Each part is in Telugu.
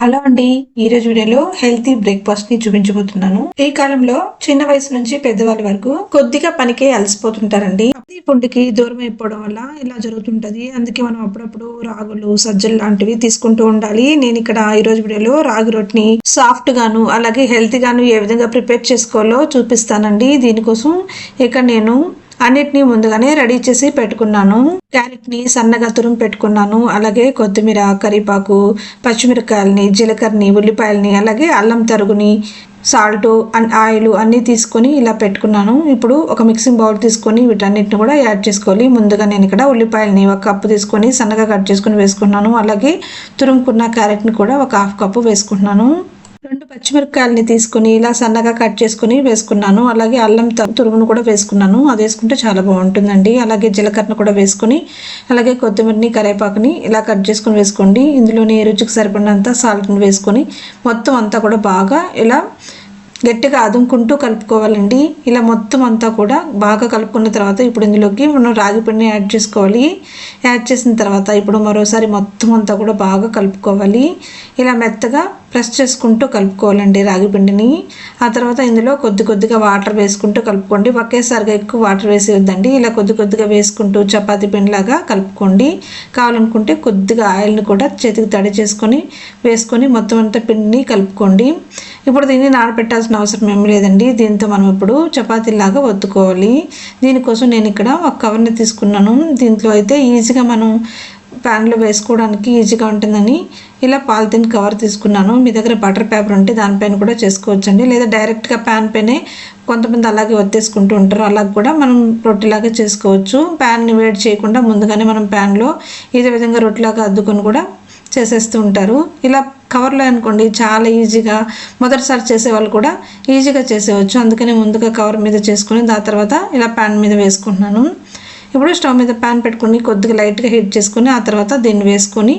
హలో అండి ఈ రోజు వీడియోలో హెల్తీ బ్రేక్ఫాస్ట్ని చూపించబోతున్నాను. ఈ కాలంలో చిన్న వయసు నుంచి పెద్దవాళ్ళ వరకు కొద్దిగా పనికే అలసిపోతుంటారండి. ఈ పుండికి దూరం అయిపోవడం వల్ల ఇలా జరుగుతుంటది. అందుకే మనం అప్పుడప్పుడు రాగులు సజ్జలు లాంటివి తీసుకుంటూ ఉండాలి. నేను ఇక్కడ ఈ రోజు వీడియోలో రాగి రొట్టిని సాఫ్ట్ గాను అలాగే హెల్తీ గాను ఏ విధంగా ప్రిపేర్ చేసుకోవాలో చూపిస్తానండి. దీనికోసం ఇక్కడ నేను అన్నిటినీ ముందుగానే రెడీ చేసి పెట్టుకున్నాను. క్యారెట్ని సన్నగా తురుము పెట్టుకున్నాను. అలాగే కొత్తిమీర కరివేపాకు పచ్చిమిరకాయలని జీలకర్రని ఉల్లిపాయలని అలాగే అల్లం తరుగుని సాల్ట్ అండ్ ఆయిల్ అన్నీ తీసుకొని ఇలా పెట్టుకున్నాను. ఇప్పుడు ఒక మిక్సింగ్ బౌల్ తీసుకొని వీటన్నిటిని కూడా యాడ్ చేసుకోవాలి. ముందుగా నేను ఇక్కడ ఉల్లిపాయలని ఒక కప్పు తీసుకొని సన్నగా కట్ చేసుకొని వేసుకున్నాను అలాగే తురుముకున్న క్యారెట్ని కూడా ఒక హాఫ్ కప్పు వేసుకుంటున్నాను. రెండు పచ్చిమిరపకాయలని తీసుకుని ఇలా సన్నగా కట్ చేసుకుని వేసుకున్నాను. అలాగే అల్లం త- తురుగును కూడా వేసుకున్నాను. అది వేసుకుంటే చాలా బాగుంటుందండి. అలాగే జీలకర్రను కూడా వేసుకొని అలాగే కొత్తిమీరని కరివేపాకుని ఇలా కట్ చేసుకుని వేసుకోండి. ఇందులోని రుచికి సరిపడినంత సాల్ట్ని వేసుకొని మొత్తం అంతా కూడా బాగా ఇలా గట్టిగా అదుముకుంటూ కలుపుకోవాలండి. ఇలా మొత్తం అంతా కూడా బాగా కలుపుకున్న తర్వాత ఇప్పుడు ఇందులోకి మనం రాగి పిండిని యాడ్ చేసుకోవాలి. యాడ్ చేసిన తర్వాత ఇప్పుడు మరోసారి మొత్తం అంతా కూడా బాగా కలుపుకోవాలి. ఇలా మెత్తగా ప్రెస్ చేసుకుంటూ కలుపుకోవాలండి రాగి పిండిని. ఆ తర్వాత ఇందులో కొద్ది కొద్దిగా వాటర్ వేసుకుంటూ కలుపుకోండి. ఒకేసారిగా ఎక్కువ వాటర్ వేసేయొద్దండి. ఇలా కొద్ది కొద్దిగా వేసుకుంటూ చపాతీ పిండిలాగా కలుపుకోండి. కావాలనుకుంటే కొద్దిగా ఆయిల్ని కూడా చేతికి తడి చేసుకొని వేసుకొని మొత్తం అంతా పిండిని కలుపుకోండి. ఇప్పుడు దీన్ని నానబెట్టాల్సిన అవసరం ఏం లేదండి. దీంతో మనం ఇప్పుడు చపాతీలాగా ఒత్తుకోవాలి. దీనికోసం నేను ఇక్కడ ఒక కవర్ని తీసుకున్నాను. దీంట్లో అయితే ఈజీగా మనం ప్యాన్లో వేసుకోవడానికి ఈజీగా ఉంటుందని ఇలా పాలిథిన్ కవర్ తీసుకున్నాను. మీ దగ్గర బటర్ పేపర్ ఉంటే దానిపైన కూడా చేసుకోవచ్చండి. లేదా డైరెక్ట్గా ప్యాన్ పైనే కొంతమంది అలాగే ఒత్తేసుకుంటూ ఉంటారు. అలా కూడా మనం రొట్టెలాగా చేసుకోవచ్చు. ప్యాన్ని వేడి చేయకుండా ముందుగానే మనం ప్యాన్లో ఇదే విధంగా రొట్టెలాగా అద్దుకొని కూడా చేసేస్తూ ఉంటారు. ఇలా కవర్లో అనుకోండి చాలా ఈజీగా మొదటిసారి చేసే వాళ్ళు కూడా ఈజీగా చేసేవచ్చు. అందుకని ముందుగా కవర్ మీద చేసుకొని దాని తర్వాత ఇలా ప్యాన్ మీద వేసుకుంటున్నాను. ఇప్పుడు స్టవ్ మీద ప్యాన్ పెట్టుకొని కొద్దిగా లైట్గా హీట్ చేసుకొని ఆ తర్వాత దీన్ని వేసుకొని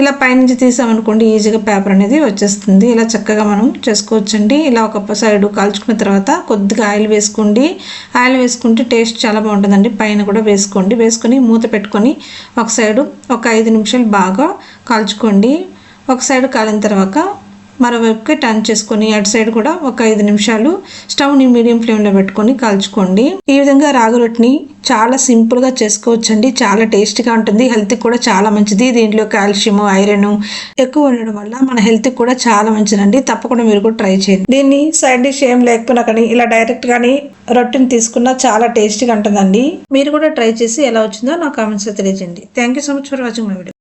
ఇలా పైనుంచి తీసామనుకోండి ఈజీగా పేపర్ అనేది వచ్చేస్తుంది. ఇలా చక్కగా మనం చేసుకోవచ్చండి. ఇలా ఒక సైడ్ కాల్చుకున్న తర్వాత కొద్దిగా ఆయిల్ వేసుకోండి. ఆయిల్ వేసుకుంటే టేస్ట్ చాలా బాగుంటుందండి. పైన కూడా వేసుకోండి. వేసుకొని మూత పెట్టుకొని ఒక సైడు ఒక ఐదు నిమిషాలు బాగా కాల్చుకోండి. ఒక సైడ్ కాలిన తర్వాత మరోవైపుకి టర్న్ చేసుకొని అటు సైడ్ కూడా ఒక ఐదు నిమిషాలు స్టవ్ని మీడియం ఫ్లేమ్లో పెట్టుకొని కాల్చుకోండి. ఈ విధంగా రాగి రొట్టిని చాలా సింపుల్గా చేసుకోవచ్చండి. చాలా టేస్టీగా ఉంటుంది. హెల్త్కి కూడా చాలా మంచిది. దీంట్లో కాల్షియం ఐరన్ ఎక్కువ ఉండడం వల్ల మన హెల్త్కి కూడా చాలా మంచిదండి. తప్పకుండా మీరు కూడా ట్రై చేయండి. దీన్ని సైడ్ డిష్ ఏం లేకపోయినా కానీ ఇలా డైరెక్ట్ కానీ రొట్టెని తీసుకున్నా చాలా టేస్టీగా ఉంటుందండి. మీరు కూడా ట్రై చేసి ఎలా వచ్చిందో నా కామెంట్స్లో తెలియజేయండి. Thank you so much for watching my video